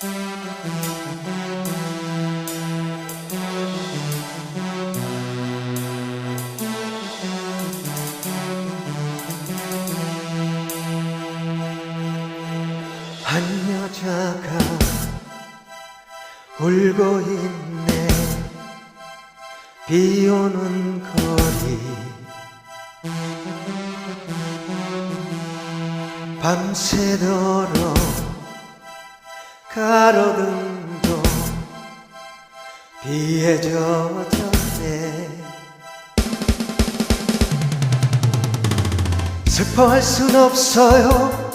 한 여자가 울고 있네. 비 오는 거리. 밤새도록 가로등도 비에 젖었네 슬퍼할 순 없어요.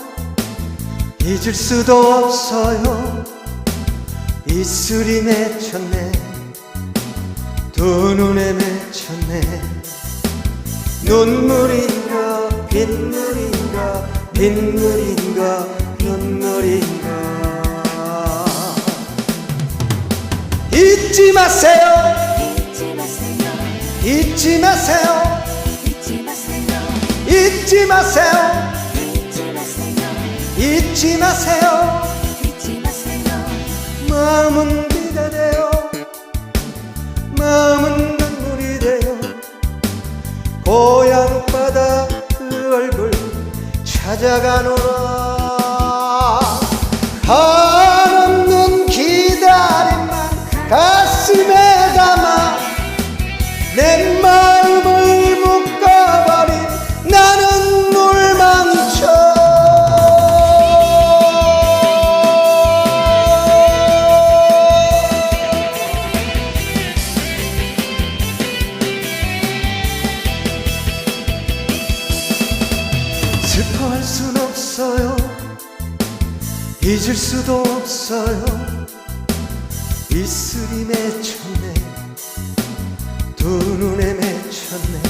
잊을 수도 없어요. 이슬이 맺혔네. 두 눈에 맺혔네. 눈물인가 빗물인가 빗물인가 잊지 마세요. 잊지 마세요. 잊지 마세요. 잊지 마세요. 잊지 마세요. 마음은 비가 돼요. 마음은 눈물이 돼요. 고향 바다 그 얼굴 찾아가노라. 슬퍼할 순 없어요. 잊을 수도 없어요. 이슬이 맺혔네. 두 눈에 맺혔네.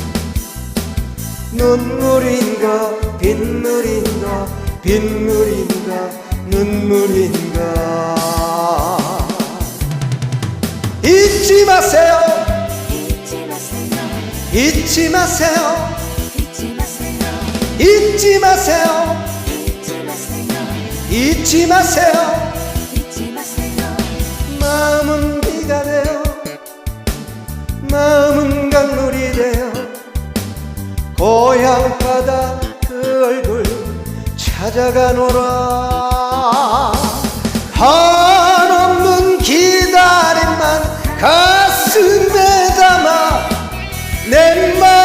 눈물인가 빗물인가 빗물인가 눈물인가. 잊지 마세요. 잊지 마세요. 잊지 마세요 잊지 마세요. 잊지 마세요. 마음은 비가 돼요. 마음은 강물이 돼요. 고향 바다 그 얼굴 찾아가노라. 한없는 기다림만 가슴에 담아 내마